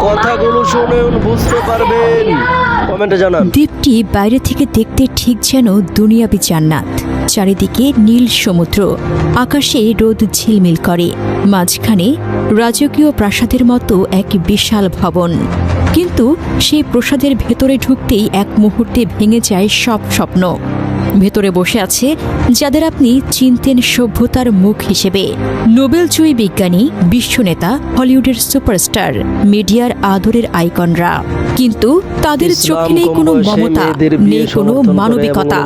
কথাগুলো শুনুন, বুঝতে পারবেন। কমেন্টে জানান। দ্বীপটি বাইরে থেকে দেখতে ঠিক যেন দুনিয়াবি জান্নাত। চারিদিকে নীল সমুদ্র, আকাশে রোদ ঝিলমিল করে। মাঝখানে রাজকীয় প্রাসাদের মতো এক বিশাল ভবন। কিন্তু সেই প্রাসাদের ভেতরে ঢুকতেই এক মুহূর্তে ভেঙে যায় সব স্বপ্ন। ভেতরে বসে আছে, যাদের আপনি চিনতেন সভ্যতার মুখ হিসেবে। নোবেল নোবেলজয়ী বিজ্ঞানী বিশ্বনেতা হলিউডের সুপারস্টার, মিডিয়ার আদরের আইকনরা। কিন্তু তাদের চোখে নেই কোনো মমতা নেই কোনো মানবিকতা।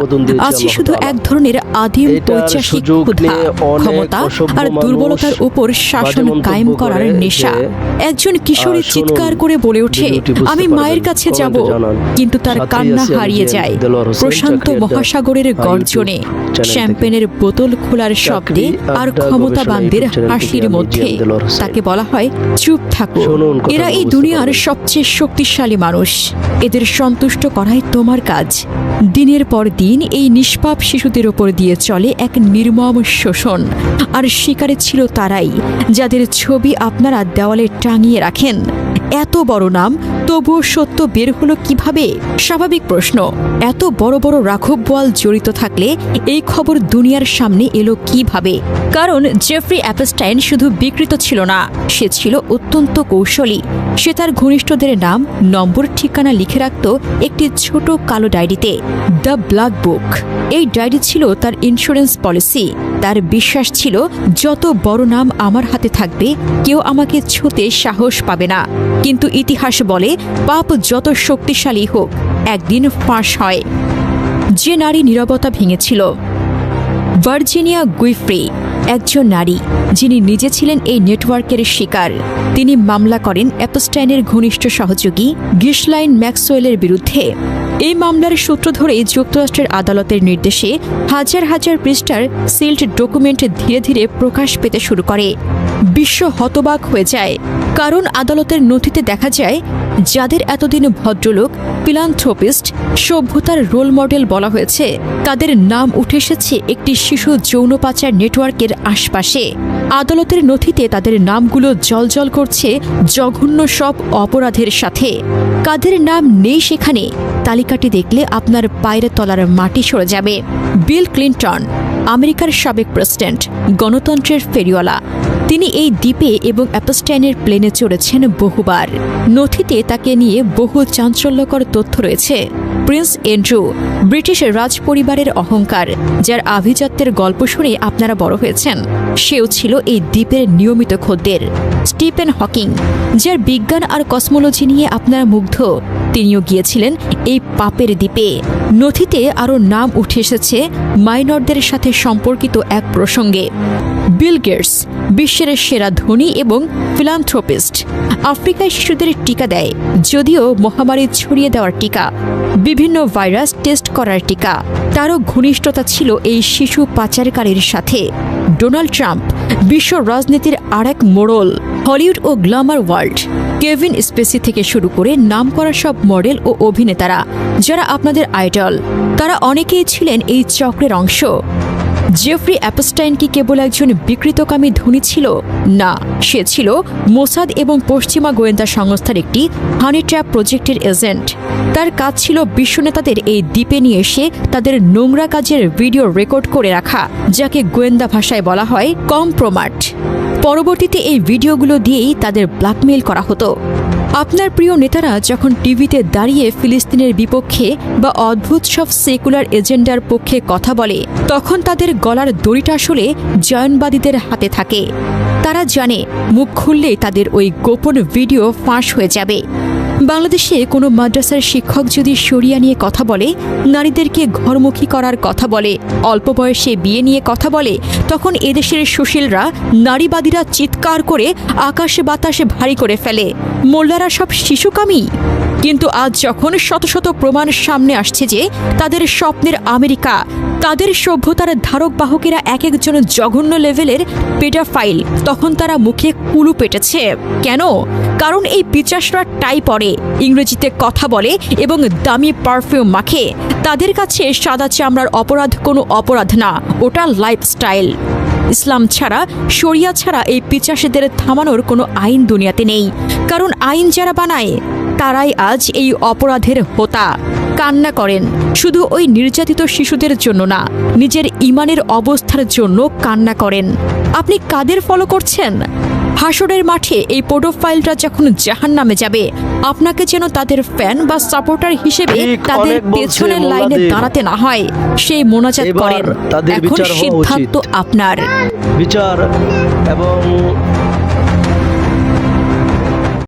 আছে শুধু এক ধরনের আদিম পৈচাসিক ক্ষুধা ক্ষমতা আর দুর্বলতার উপর শাসন কায়েম করার নেশা। একজন কিশোরী চিৎকার করে বলে ওঠে আমি মায়ের কাছে যাব। কিন্তু তার কান্না হারিয়ে যায়। প্রশান্ত মহাসাগরের গর্জনে শ্যাম্পেনের বোতল খোলার শব্দে আর ক্ষমতাবানদের হাসির মধ্যে। তাকে বলা হয় চুপ থাকো এরা এই দুনিয়ার সবচেয়ে শক্তিশালী মানুষ। এদের সন্তুষ্ট করাই তোমার কাজ। দিনের পর দিন এই নিষ্পাপ শিশুদের ওপর দিয়ে চলে এক নির্মম শোষণ। আর শিকারে ছিল তারাই, যাদের ছবি আপনারা দেওয়ালে টাঙিয়ে রাখেন। এত বড় নাম, তবুও সত্য বের হলো কীভাবে? স্বাভাবিক প্রশ্ন, এত বড় বড় রাঘব বোয়াল জড়িত থাকলে এই খবর দুনিয়ার সামনে এলো কীভাবে? কারণ জেফ্রি অ্যাপেস্টাইন শুধু বিকৃত ছিল না, সে ছিল অত্যন্ত কৌশলী। সে তার ঘনিষ্ঠদের নাম, নম্বর, ঠিকানা লিখে রাখত একটি ছোট কালো ডায়েরিতে, দ্য ব্ল্যাক বুক এই ডায়েরি ছিল তার ইন্স্যুরেন্স পলিসি তার বিশ্বাস ছিল, যত বড় নাম আমার হাতে থাকবে, কেউ আমাকে ছুতে সাহস পাবে না। কিন্তু ইতিহাস বলে, পাপ যত শক্তিশালী হোক, একদিন ফাঁস হয়। যে নারী নীরবতা ভেঙেছিল, ভার্জিনিয়া গুইফ্রি, একজন নারী, যিনি নিজে ছিলেন এই নেটওয়ার্কের শিকার। তিনি মামলা করেন অ্যাপস্টাইনের ঘনিষ্ঠ সহযোগী গিসলাইন ম্যাক্সওয়েলের বিরুদ্ধে। এই মামলার সূত্র ধরে যুক্তরাষ্ট্রের আদালতের নির্দেশে হাজার হাজার পৃষ্ঠার সিল্ড ডকুমেন্ট ধীরে ধীরে প্রকাশ পেতে শুরু করে। বিশ্ব হতবাক হয়ে যায়। কারণ আদালতের নথিতে দেখা যায়, যাদের এতদিন ভদ্রলোক পিলান্থ্রোপিস্ট সভ্যতার রোল মডেল বলা হয়েছে, তাদের নাম উঠে এসেছে একটি শিশু যৌন পাচার নেটওয়ার্কের আশপাশে। আদালতের নথিতে তাদের নামগুলো জলজল করছে জঘন্য সব অপরাধের সাথে। কাদের নাম নেই সেখানে, তালিকাটি দেখলে আপনার পায়ের তলার মাটি সরে যাবে। বিল ক্লিন্টন, আমেরিকার সাবেক প্রেসিডেন্ট, গণতন্ত্রের ফেরিওয়ালা। তিনি এই দ্বীপে এবং অ্যাপস্টাইনের প্লেনে চড়েছেন বহুবার। নথিতে তাকে নিয়ে বহু চাঞ্চল্যকর তথ্য রয়েছে। প্রিন্স এন্ড্রু, ব্রিটিশ রাজ পরিবারের অহংকার, যার আভিজাত্যের গল্প শুনে আপনারা বড় হয়েছেন। সেও ছিল এই দ্বীপের নিয়মিত খদ্দের। স্টিফেন হকিং, যার বিজ্ঞান আর কসমোলজি নিয়ে আপনারা মুগ্ধ তিনিও গিয়েছিলেন এই পাপের দ্বীপে। নথিতে আরও নাম উঠে এসেছে মাইনরদের সাথে সম্পর্কিত এক প্রসঙ্গে। বিল গেটস, বিশ্বের সেরা ধনী এবং ফিলান্থ্রোপিস্ট, আফ্রিকায় শিশুদের টিকা দেয়, যদিও মহামারী ছড়িয়ে দেওয়ার টিকা। বিভিন্ন ভাইরাস টেস্ট করার টিকা। তারও ঘনিষ্ঠতা ছিল এই শিশু পাচারকারীর সাথে। ডোনাল্ড ট্রাম্প বিশ্ব রাজনীতির আর এক মোড়ল, হলিউড ও গ্ল্যামার ওয়ার্ল্ড। কেভিন স্পেসি থেকে শুরু করে নাম করা সব মডেল ও অভিনেতারা, যারা আপনাদের আইডল, তারা অনেকেই ছিলেন এই চক্রের অংশ। জেফ্রি অ্যাপস্টাইন কি কেবল একজন বিকৃতকামী ধনী ছিল? না, সে ছিল মোসাদ এবং পশ্চিমা গোয়েন্দা সংস্থার একটি হানি ট্র্যাপ প্রজেক্টের এজেন্ট তার কাজ ছিল বিশ্বনেতাদের এই দ্বীপে নিয়ে এসে তাদের নোংরা কাজের ভিডিও রেকর্ড করে রাখা, যাকে গোয়েন্দা ভাষায় বলা হয় কম কম্প্রোমাট। পরবর্তীতে এই ভিডিওগুলো দিয়েই তাদের ব্ল্যাকমেইল করা হতো। আপনার প্রিয় নেতারা যখন টিভিতে দাঁড়িয়ে ফিলিস্তিনের বিপক্ষে বা অদ্ভুত সব সেকুলার এজেন্ডার পক্ষে কথা বলে, তখন তাদের গলার দড়িটা আসলে জয়নবাদীদের হাতে থাকে। তারা জানে, মুখ খুললেই তাদের ওই গোপন ভিডিও ফাঁস হয়ে যাবে। বাংলাদেশে কোনো মাদ্রাসার শিক্ষক যদি সরিয়া নিয়ে কথা বলে, নারীদেরকে ঘরমুখী করার কথা বলে, অল্প বয়সে বিয়ে নিয়ে কথা বলে, তখন এদেশের সুশীলরা নারীবাদীরা চিৎকার করে আকাশে বাতাসে ভারী করে ফেলে। মোল্লারা সব শিশুকামী? কিন্তু আজ যখন শত শত প্রমাণ সামনে আসছে যে তাদের স্বপ্নের আমেরিকা, তাদের সভ্যতার ধারক বাহকেরা এক একজন জঘন্য লেভেলের পেডাফাইল, তখন তারা মুখে কুলু পেটেছে। কেন? কারণ এই পিচাসরা টাই পরে, ইংরেজিতে কথা বলে এবং দামি পারফিউম মাখে। তাদের কাছে সাদা চামড়ার অপরাধ কোনো অপরাধ না, ওটা লাইফস্টাইল। ইসলাম ছাড়া, শরিয়া ছাড়া এই পিচাসেদের থামানোর কোনো আইন দুনিয়াতে নেই। কারণ আইন যারা বানায় তারাই আজ এই অপরাধের হোতা। কান্না করেন। শুধু ওই নির্যাতিত শিশুদের জন্য না নিজের ইমানের অবস্থার জন্য কান্না করেন। আপনি কাদের ফলো করছেন? হাসরের মাঠে এই পোডোফাইলরা যখন জাহান নামে যাবে আপনাকে যেন তাদের ফ্যান বা সাপোর্টার হিসেবে তাদের পেছনের লাইনে দাঁড়াতে না হয় সেই মোনাজাত করেন। এখন সিদ্ধান্ত আপনার। বিচার এবং